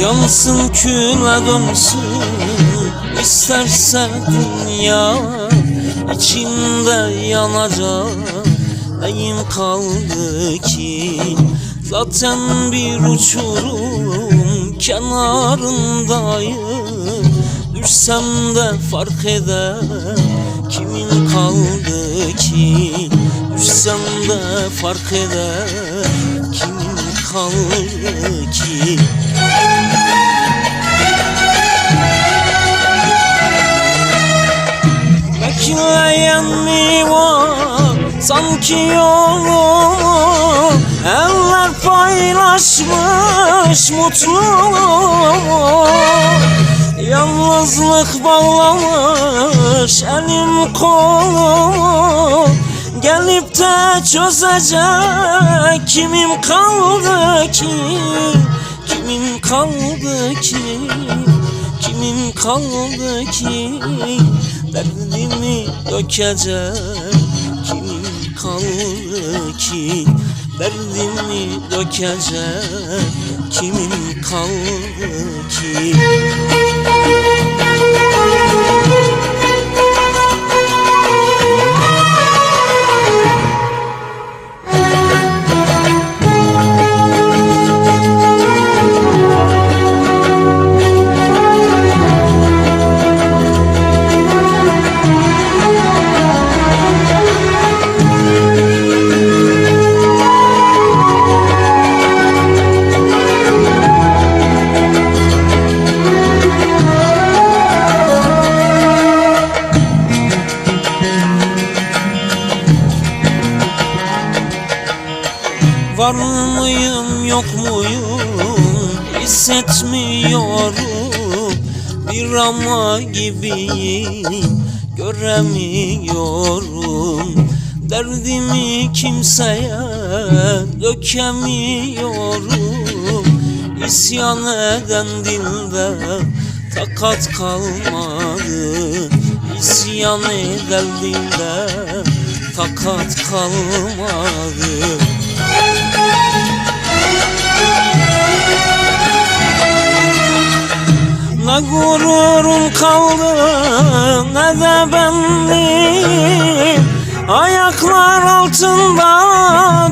Yansın küle dönsün isterse dünya içinde yanacak. Neyim kaldı ki? Zaten bir uçurum kenarındayım. Düşsem de fark eder kimin kaldı ki De fark eder kimin kaldı ki? Bekleyen mi var? Sanki yolumu Eller paylaşmış mutluluğumu Yalnızlık bağlamış elim kolumu Gelip de çözecek kimim kaldı ki? Kimim kaldı ki? Kimim kaldı ki? Derdimi dökecek Kimim kaldı ki? Derdimi dökecek Kimim kaldı ki mıyım yok muyum? Hissetmiyorum. Bir ama gibiyim göremiyorum. Derdimi kimseye dökemiyorum. İsyan eden dilde takat kalmadı. İsyan eden dilde takat kalmadı Ne gururum kaldı ne de benliğim Ayaklar altında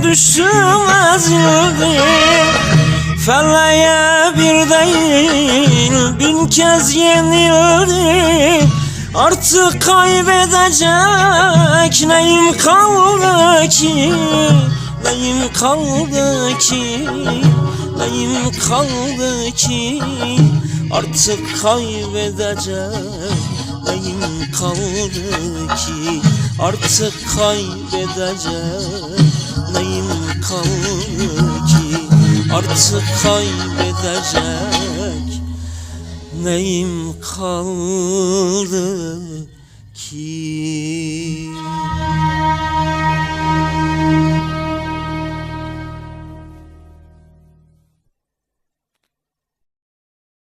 düştüm ezildim Feleğe bir değil bin kez yenildim Artık kaybedecek neyim kaldı ki Neyim kaldı ki Neyim kaldı ki Artık kaybedecek neyim kaldı ki Artık kaybedecek neyim kaldı ki Artık kaybedecek neyim kaldı ki